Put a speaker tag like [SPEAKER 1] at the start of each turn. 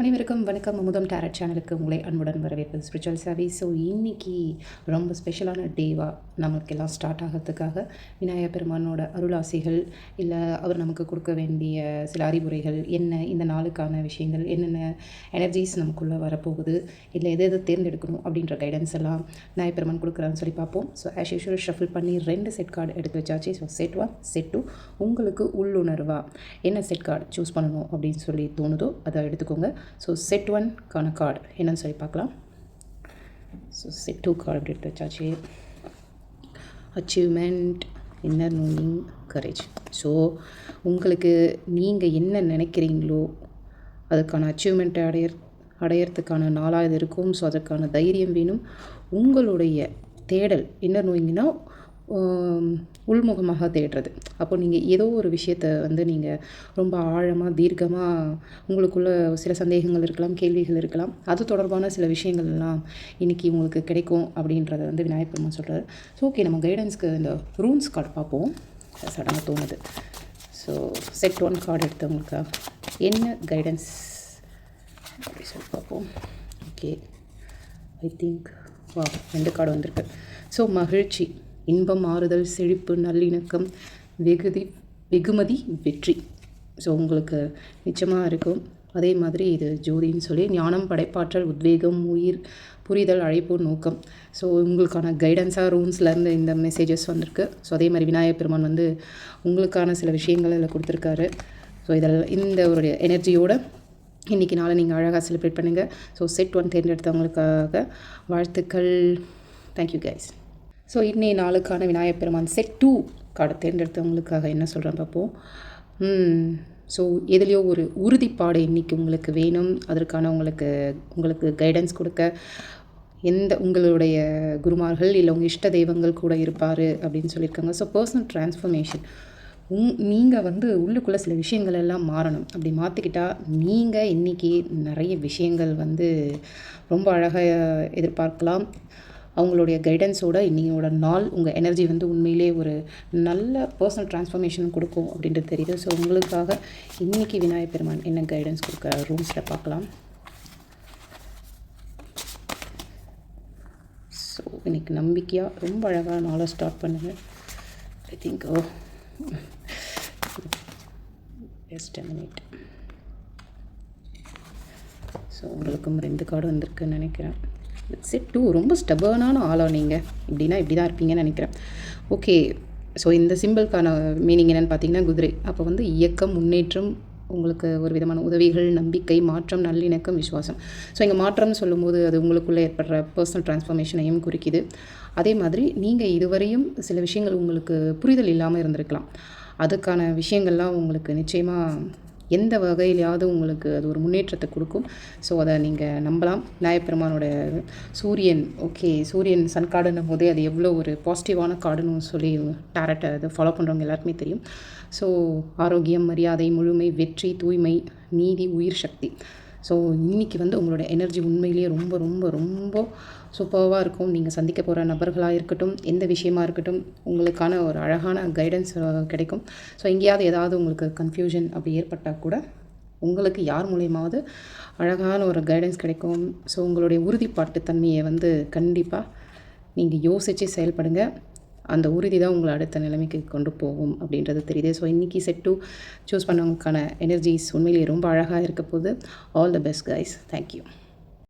[SPEAKER 1] அனைவருக்கும் வணக்கம். அமுதம் டேரட் சேனலுக்கு உங்களை அன்புடன் வரவேற்பது ஸ்பிரிச்சுவல் சேவை. ஸோ இன்றைக்கி ரொம்ப ஸ்பெஷலான டேவாக நமக்கெல்லாம் ஸ்டார்ட் ஆகிறதுக்காக விநாயகர் பெருமானோட அருளாசிகள் இல்லை அவர் நமக்கு கொடுக்க வேண்டிய சில அறிவுரைகள் என்ன இந்த நாளுக்கான விஷயங்கள் என்னென்ன எனர்ஜிஸ் நமக்குள்ளே வரப்போகுது இல்லை எது எதை தேர்ந்தெடுக்கணும் அப்படின்ற கைடன்ஸ் எல்லாம் விநாயகர் பெருமான் கொடுக்குறான்னு சொல்லி பார்ப்போம். ஸோ ஆஸ் யூஷுவல் ஷஃபில் பண்ணி ரெண்டு செட் கார்டு எடுத்து வச்சாச்சு. So set one set two உங்களுக்கு உள்ளுணர்வாக என்ன செட் கார்டு சூஸ் பண்ணணும் அப்படின்னு சொல்லி தோணுதோ அதை எடுத்துக்கோங்க. ஸோ செட் ஒன்க்கான கார்டு என்னன்னு சொல்லி பார்க்கலாம். ஸோ செட் டூ கார்டு அப்படி எடுத்து வச்சாச்சு. Achievement inner knowing courage so உங்களுக்கு நீங்கள் என்ன நினைக்கிறீங்களோ அதுக்கான அச்சீவ்மெண்ட்டை அடைய அடையிறதுக்கான நாளாக இது இருக்கும். ஸோ அதற்கான தைரியம் வேணும். உங்களுடைய தேடல் இன்னர் நோயிங்கன்னா உள்முகமாக தேடுறது. அப்போ நீங்கள் ஏதோ ஒரு விஷயத்தை வந்து நீங்கள் ரொம்ப ஆழமாக தீர்க்கமாக உங்களுக்குள்ள சில சந்தேகங்கள் இருக்கலாம் கேள்விகள் இருக்கலாம் அது தொடர்பான சில விஷயங்கள்லாம் இன்றைக்கி உங்களுக்கு கிடைக்கும் அப்படின்றத வந்து விநாயகர் பெருமான் சொல்கிறார் ஸோ ஓகே நம்ம கைடன்ஸ்க்கு இந்த ரூம்ஸ் கார்டு பார்ப்போம். சடனாக தோணுது. ஸோ செட் ஒன் கார்டு எடுத்தவங்களுக்கா? என்ன கைடன்ஸ் அப்படி சொல்லி பார்ப்போம். ஓகே ஐ திங்க் வா ரெண்டு கார்டு வந்திருக்கு. ஸோ மகிழ்ச்சி. இன்பம் ஆறுதல் செழிப்பு நல்லிணக்கம் வெகுதி வெகுமதி வெற்றி. ஸோ உங்களுக்கு நிச்சயமாக இருக்கும். அதே மாதிரி இது ஜோதின்னு சொல்லி ஞானம் படைப்பாற்றல் உத்வேகம் உயிர் புரிதல் அழைப்பு நோக்கம். ஸோ உங்களுக்கான கைடன்ஸாக ரூம்ஸ்லேருந்து இந்த மெசேஜஸ் வந்திருக்கு. ஸோ அதே மாதிரி விநாயகப் பெருமான் வந்து உங்களுக்கான சில விஷயங்கள் இதில் கொடுத்துருக்காரு. ஸோ இதில் இந்த ஒரு எனர்ஜியோட இன்றைக்கி நாளை நீங்கள் அழகாக செலிப்ரேட் பண்ணுங்கள் ஸோ செட் ஒன் தேர்ந்தெடுத்தவங்களுக்காக வாழ்த்துக்கள். தேங்க்யூ கைஸ் ஸோ இன்னைய நாளுக்கான விநாயகர் பெருமான் செட் டூ கார்டை தேர்ந்தெடுத்தவங்களுக்காக என்ன சொல்கிறேன் பார்ப்போம் ஸோ எதுலேயோ ஒரு உறுதிப்பாடு இன்றைக்கி உங்களுக்கு வேணும். அதற்கான உங்களுக்கு உங்களுக்கு கைடன்ஸ் கொடுக்க எந்த உங்களுடைய குருமார்கள் இல்லை உங்கள் இஷ்ட தெய்வங்கள் கூட இருப்பார் அப்படின்னு சொல்லியிருக்காங்க. ஸோ பர்சனல் டிரான்ஸ்ஃபர்மேஷன் உங் நீங்கள் வந்து உள்ளுக்குள்ளே சில விஷயங்கள் எல்லாம் மாறணும். அப்படி மாற்றிக்கிட்டால் நீங்கள் இன்றைக்கி நிறைய விஷயங்கள் வந்து ரொம்ப அழகாக எதிர்பார்க்கலாம். அவங்களுடைய கைடன்ஸோட இன்னையோட நாள் உங்கள் எனர்ஜி வந்து உண்மையிலே ஒரு நல்ல பர்சனல் ட்ரான்ஸ்ஃபர்மேஷன் கொடுக்கும் அப்படின்றது தெரியுது. ஸோ உங்களுக்காக இன்றைக்கி விநாயகர் பெருமான் என்ன கைடன்ஸ் கொடுக்குற ரூம்ஸில் பார்க்கலாம். ஸோ இன்றைக்கி நம்பிக்கையாக ரொம்ப அழகாக நாளை ஸ்டார்ட் பண்ணுங்கள் I think oh just minute so உங்களுக்கும் ரெண்டு கார்டு வந்திருக்குன்னு நினைக்கிறேன். செட் டூ ரொம்ப ஸ்டபர்னான ஆளாக நீங்கள் இப்படின்னா இப்படி தான் இருப்பீங்கன்னு நினைக்கிறேன். ஓகே ஸோ இந்த சிம்பிள்கான மீனிங் என்னென்னு பார்த்தீங்கன்னா குதிரை. அப்போ வந்து இயக்கம் முன்னேற்றம் உங்களுக்கு ஒரு விதமான உதவிகள் நம்பிக்கை மாற்றம் நல்லிணக்கம் விசுவாசம். ஸோ இங்கே மாற்றம்னு சொல்லும்போது அது உங்களுக்குள்ளே ஏற்படுற பர்சனல் டிரான்ஸ்ஃபர்மேஷனையும் குறிக்குது. அதே மாதிரி நீங்கள் இதுவரையும் சில விஷயங்கள் உங்களுக்கு புரிதல் இல்லாமல் இருந்திருக்கலாம். அதுக்கான விஷயங்கள்லாம் உங்களுக்கு நிச்சயமாக எந்த வகையிலையாவது உங்களுக்கு அது ஒரு முன்னேற்றத்தை கொடுக்கும். ஸோ அதை நீங்கள் நம்பலாம். நாயப்பெருமானோட சூரியன் ஓகே சூரியன் சன் கார்டுன்னும் போதே அது எவ்வளோ ஒரு பாசிட்டிவான கார்டுன்னு சொல்லி டேரக்டை அதை ஃபாலோ பண்ணுறவங்க எல்லாருக்குமே தெரியும். ஸோ ஆரோக்கியம் மரியாதை முழுமை வெற்றி தூய்மை நீதி உயிர் சக்தி. ஸோ இன்றைக்கி வந்து உங்களோட எனர்ஜி உண்மையிலேயே ரொம்ப ரொம்ப ரொம்ப சூப்பர்வாக இருக்கும். நீங்கள் சந்திக்க போகிற நபர்களாக இருக்கட்டும் எந்த விஷயமா இருக்கட்டும் உங்களுக்கான ஒரு அழகான கைடன்ஸ் கிடைக்கும். ஸோ எங்கேயாவது ஏதாவது உங்களுக்கு கன்ஃபியூஷன் அப்படி ஏற்பட்டால் கூட உங்களுக்கு யார் மூலியமாவது அழகான ஒரு கைடன்ஸ் கிடைக்கும். ஸோ உங்களுடைய உறுதிப்பாட்டு தன்மையை வந்து கண்டிப்பாக நீங்கள் யோசித்து செயல்படுங்க. அந்த உறுதி தான் உங்களை அடுத்த நிலைமைக்கு கொண்டு போகும் அப்படின்றது தெரியுது. ஸோ இன்றைக்கி செட் டூ சூஸ் பண்ணவங்களுக்கான எனர்ஜிஸ் உண்மையிலேயே ரொம்ப அழகாக இருக்க போது all the best guys thank you